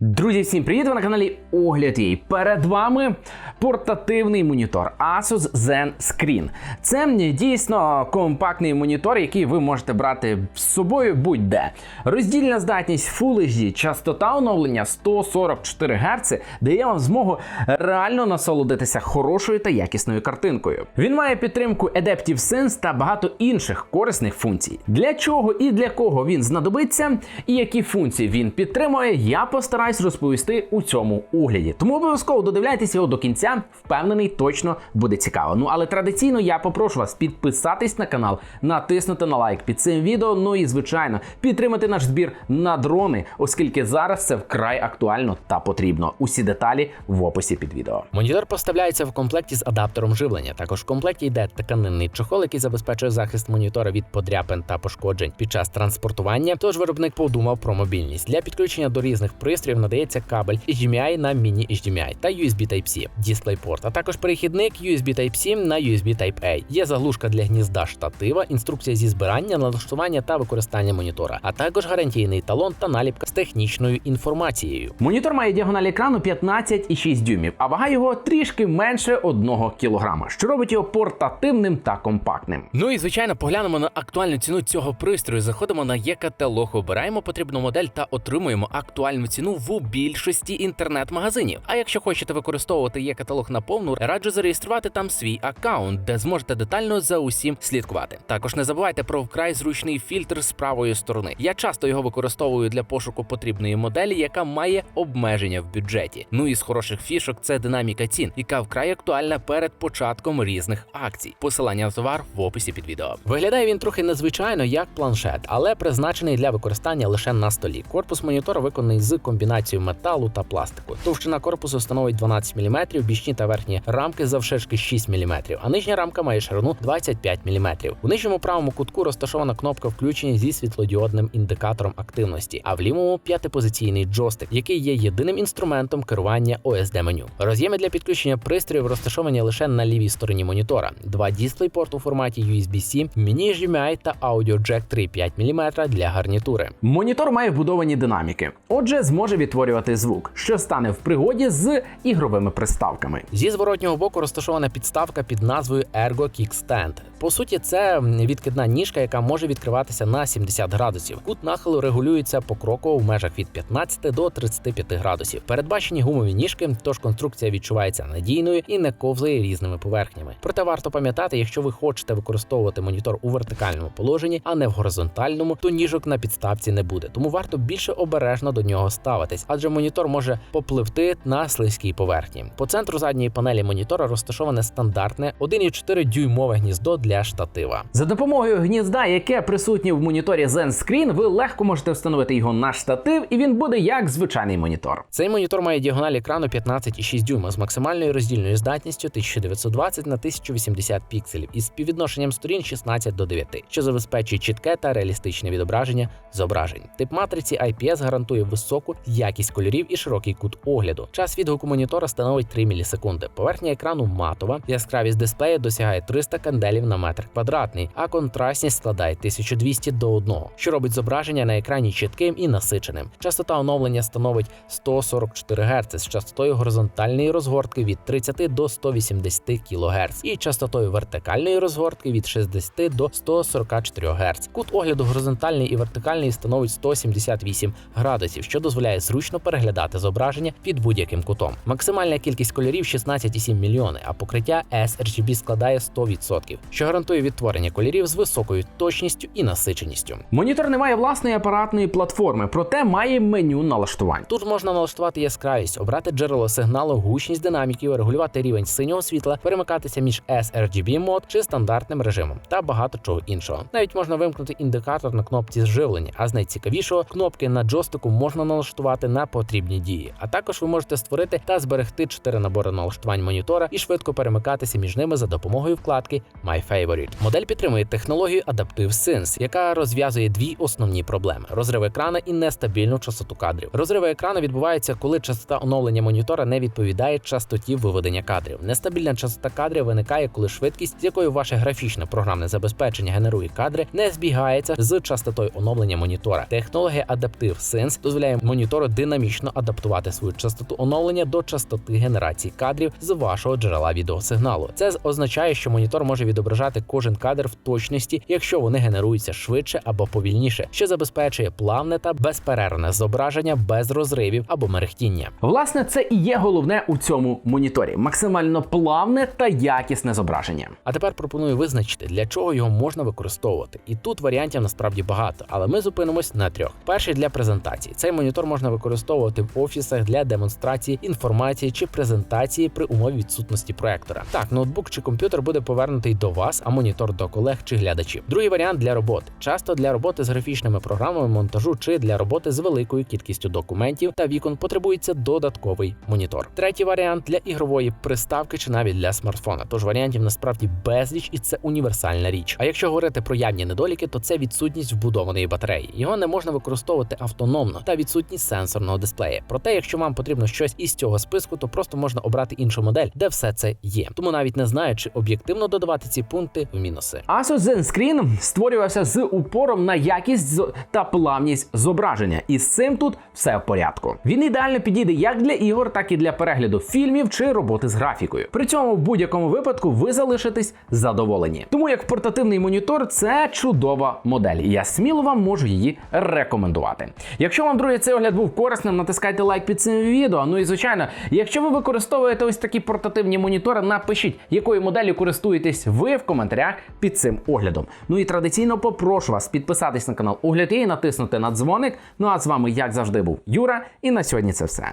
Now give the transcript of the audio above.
Друзі, всім привіт! Ви на каналі Огляд Їй. Перед вами портативний монітор Asus Zen Screen. Це дійсно компактний монітор, який ви можете брати з собою будь-де. Роздільна здатність Full HD, частота оновлення 144 Гц дає вам змогу реально насолодитися хорошою та якісною картинкою. Він має підтримку Adaptive Sense та багато інших корисних функцій. Для чого і для кого він знадобиться, і які функції він підтримує, я постараюсь розповісти у цьому огляді. Тому обов'язково додивляйтесь його до кінця, впевнений, точно буде цікаво. Ну але традиційно я попрошу вас підписатись на канал, натиснути на лайк під цим відео. Ну і звичайно підтримати наш збір на дрони, оскільки зараз це вкрай актуально та потрібно. Усі деталі в описі під відео. Монітор поставляється в комплекті з адаптером живлення. Також в комплекті йде тканинний чохол, який забезпечує захист монітора від подряпин та пошкоджень під час транспортування. Тож виробник подумав про мобільність. Для підключення до різних пристроїв надається кабель HDMI на міні HDMI та USB Type-C, DisplayPort, а також перехідник USB Type-C на USB Type-A. Є заглушка для гнізда штатива, інструкція зі збирання, налаштування та використання монітора, а також гарантійний талон та наліпка з технічною інформацією. Монітор має діагональ екрану 15,6 дюймів, а вага його трішки менше 1 кг, що робить його портативним та компактним. Ну і звичайно, поглянемо на актуальну ціну цього пристрою. Заходимо на є-каталог, обираємо потрібну модель та отримуємо актуальну ціну в більшості інтернет-магазинів. А якщо хочете використовувати є-каталог на повну, раджу зареєструвати там свій аккаунт, де зможете детально за усім слідкувати. Також не забувайте про вкрай зручний фільтр з правої сторони. Я часто його використовую для пошуку потрібної моделі, яка має обмеження в бюджеті. Ну і з хороших фішок це динаміка цін, яка вкрай актуальна перед початком різних акцій. Посилання на товар в описі під відео. Виглядає він трохи незвичайно як планшет, але призначений для використання лише на столі. Корпус монітора виконаний з комбінацією металу та пластику. Товщина корпусу становить 12 мм, бічні та верхні рамки завширшки 6 мм, а нижня рамка має ширину 25 мм. У нижньому правому кутку розташована кнопка включення зі світлодіодним індикатором активності, а в лівому п'ятипозиційний джойстик, який є єдиним інструментом керування OSD меню. Роз'єми для підключення пристроїв розташовані лише на лівій стороні монітора. Два DisplayPort у форматі USB-C, міні HDMI та Jack 3,5 мм для гарнітури. Монітор має вбудовані динаміки, отже, зможе відтворювати звук, що стане в пригоді з ігровими приставками. Зі зворотнього боку розташована підставка під назвою Ergo Kickstand. По суті, це відкидна ніжка, яка може відкриватися на 70 градусів. Кут нахилу регулюється покроково в межах від 15 до 35 градусів. Передбачені гумові ніжки, тож конструкція відчувається надійною і не ковзає різними поверхнями. Проте варто пам'ятати, якщо ви хочете використовувати монітор у вертикальному положенні, а не в горизонтальному, то ніжок на підставці не буде. Тому варто більше обережно до нього ставитись, адже монітор може попливти на слизькій поверхні. По центру задньої панелі монітора розташоване стандартне 1,4 дюймове гніздо для штатива. За допомогою гнізда, яке присутнє в моніторі Zen Screen, ви легко можете встановити його на штатив, і він буде як звичайний монітор. Цей монітор має діагональ екрану 15,6 дюйма з максимальною роздільною здатністю 1920 на 1080 пікселів із співвідношенням сторін 16 до 9, що забезпечує чітке та реалістичне відображення зображень. Тип матриці IPS гарантує високу якість кольорів і широкий кут огляду. Час відгуку монітора становить 3 мілісекунди. Поверхня екрану матова, яскравість дисплея досягає 300 канделів на метр квадратний, а контрастність складає 1200 до 1, що робить зображення на екрані чітким і насиченим. Частота оновлення становить 144 Гц з частотою горизонтальної розгортки від 30 до 180 кГц і частотою вертикальної розгортки від 60 до 144 Гц. Кут огляду горизонтальний і вертикальний становить 178 градусів, що дозволяє зручно переглядати зображення під будь-яким кутом. Максимальна кількість кольорів 16,7 мільйони, а покриття sRGB складає 100%, що гарантує відтворення кольорів з високою точністю і насиченістю. Монітор не має власної апаратної платформи, проте має меню налаштувань. Тут можна налаштувати яскравість, обрати джерело сигналу, гучність динаміків, регулювати рівень синього світла, перемикатися між sRGB мод чи стандартним режимом та багато чого іншого. Навіть можна вимкнути індикатор на кнопці зживлення, а з найцікавішого кнопки на джойстику можна налаштувати на потрібні дії. А також ви можете створити та зберегти чотири набори налаштувань монітора і швидко перемикатися між ними за допомогою вкладки My Favorite. Модель підтримує технологію Adaptive Sense, яка розв'язує дві основні проблеми: розрив екрана і нестабільну частоту кадрів. Розриви екрану відбуваються, коли частота оновлення монітора не відповідає частоті виведення кадрів. Нестабільна частота кадрів виникає, коли швидкість, з якою ваше графічне програмне забезпечення генерує кадри, не збігається з частотою оновлення монітора. Технологія Adaptive Sense дозволяє монітору монітору динамічно адаптувати свою частоту оновлення до частоти генерації кадрів з вашого джерела відеосигналу. Це означає, що монітор може відображати кожен кадр в точності, якщо вони генеруються швидше або повільніше, що забезпечує плавне та безперервне зображення без розривів або мерехтіння. Власне, це і є головне у цьому моніторі: максимально плавне та якісне зображення. А тепер пропоную визначити, для чого його можна використовувати. І тут варіантів насправді багато, але ми зупинимось на трьох. Перший для презентації. Цей монітор можна використовувати в офісах для демонстрації інформації чи презентації при умові відсутності проектора. Так, ноутбук чи комп'ютер буде повернутий до вас, а монітор до колег чи глядачів. Другий варіант для роботи. Часто для роботи з графічними програмами монтажу чи для роботи з великою кількістю документів та вікон потребується додатковий монітор. Третій варіант для ігрової приставки чи навіть для смартфона. Тож варіантів насправді безліч, і це універсальна річ. А якщо говорити про явні недоліки, то це відсутність вбудованої батареї. Його не можна використовувати автономно та відсутність сенсорного дисплея. Проте, якщо вам потрібно щось із цього списку, то просто можна обрати іншу модель, де все це є. Тому навіть не знаю, чи об'єктивно додавати ці пункти в мінуси. Asus Zen Screen створювався з упором на якість та плавність зображення, і з цим тут все в порядку. Він ідеально підійде як для ігор, так і для перегляду фільмів чи роботи з графікою. При цьому в будь-якому випадку ви залишитесь задоволені. Тому як портативний монітор це чудова модель, я сміло вам можу її рекомендувати. Якщо вам друзі, цей огляд був корисним, натискайте лайк під цим відео. Ну і звичайно, якщо ви використовуєте ось такі портативні монітори, напишіть, якою моделлю користуєтесь ви в коментарях під цим оглядом. Ну і традиційно попрошу вас підписатись на канал Огляд і натиснути на дзвоник. Ну а з вами, як завжди, був Юра, і на сьогодні це все.